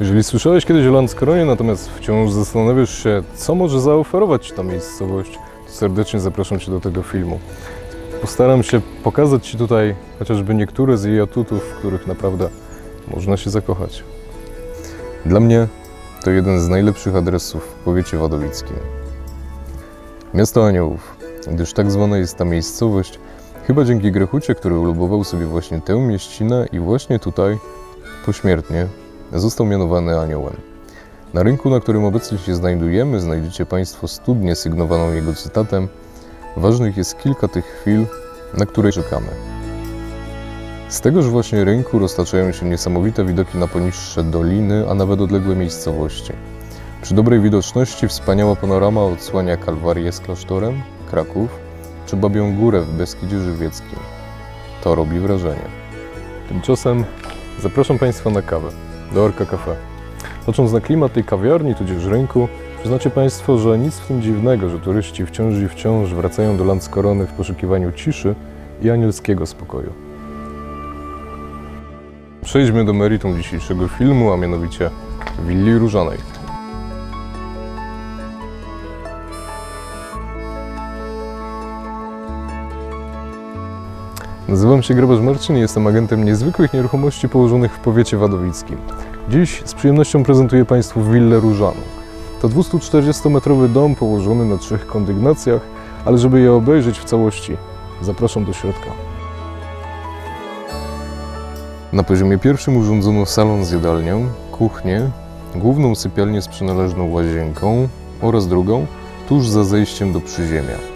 Jeżeli słyszałeś kiedyś o Lanskoronie, natomiast wciąż zastanawiasz się, co może zaoferować ta miejscowość, to serdecznie zapraszam Cię do tego filmu. Postaram się pokazać Ci tutaj chociażby niektóre z jej atutów, w których naprawdę można się zakochać. Dla mnie to jeden z najlepszych adresów w powiecie wadowickim. Miasto Aniołów, gdyż tak zwana jest ta miejscowość, chyba dzięki Grechucie, który ulubował sobie właśnie tę mieścinę i właśnie tutaj, pośmiertnie, został mianowany aniołem. Na rynku, na którym obecnie się znajdujemy, znajdziecie Państwo studnię sygnowaną jego cytatem Ważnych jest kilka tych chwil, na które czekamy. Z tegoż właśnie rynku roztaczają się niesamowite widoki na poniższe doliny, a nawet odległe miejscowości. Przy dobrej widoczności wspaniała panorama odsłania Kalwarię z klasztorem, Kraków czy Babią Górę w Beskidzie Żywieckim. To robi wrażenie. Tymczasem zapraszam Państwa na kawę do Orka Cafe. Patrząc na klimat tej kawiarni, tudzież rynku, przyznacie Państwo, że nic w tym dziwnego, że turyści wciąż i wciąż wracają do Landskorony w poszukiwaniu ciszy i anielskiego spokoju. Przejdźmy do meritum dzisiejszego filmu, a mianowicie Willi Różanej. Nazywam się Grabarz Marcin i jestem agentem niezwykłych nieruchomości położonych w powiecie wadowickim. Dziś z przyjemnością prezentuję Państwu willę Różaną. To 240-metrowy dom położony na trzech kondygnacjach, ale żeby je obejrzeć w całości, zapraszam do środka. Na poziomie pierwszym urządzono salon z jadalnią, kuchnię, główną sypialnię z przynależną łazienką oraz drugą tuż za zejściem do przyziemia.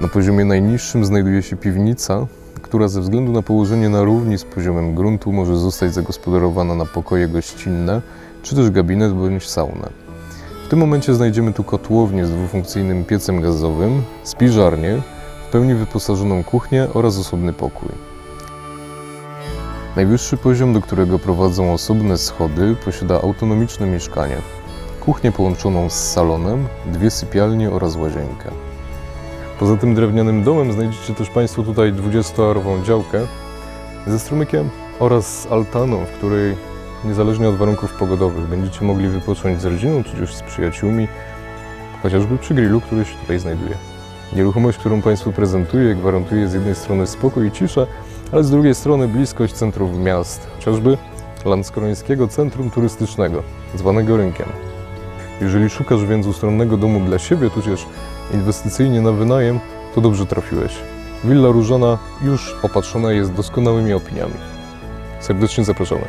Na poziomie najniższym znajduje się piwnica, która ze względu na położenie na równi z poziomem gruntu może zostać zagospodarowana na pokoje gościnne, czy też gabinet bądź saunę. W tym momencie znajdziemy tu kotłownię z dwufunkcyjnym piecem gazowym, spiżarnię, w pełni wyposażoną kuchnię oraz osobny pokój. Najwyższy poziom, do którego prowadzą osobne schody, posiada autonomiczne mieszkanie. Kuchnię połączoną z salonem, dwie sypialnie oraz łazienkę. Poza tym drewnianym domem znajdziecie też Państwo tutaj 20-arową działkę ze strumykiem oraz altaną, w której niezależnie od warunków pogodowych będziecie mogli wypocząć z rodziną czy też z przyjaciółmi, chociażby przy grillu, który się tutaj znajduje. Nieruchomość, którą Państwu prezentuję, gwarantuje z jednej strony spokój i ciszę, ale z drugiej strony bliskość centrów miast, chociażby Landskorońskiego Centrum Turystycznego, zwanego rynkiem. Jeżeli szukasz więc ustronnego domu dla siebie, tudzież inwestycyjnie na wynajem, to dobrze trafiłeś. Willa Różana już opatrzona jest doskonałymi opiniami. Serdecznie zapraszamy.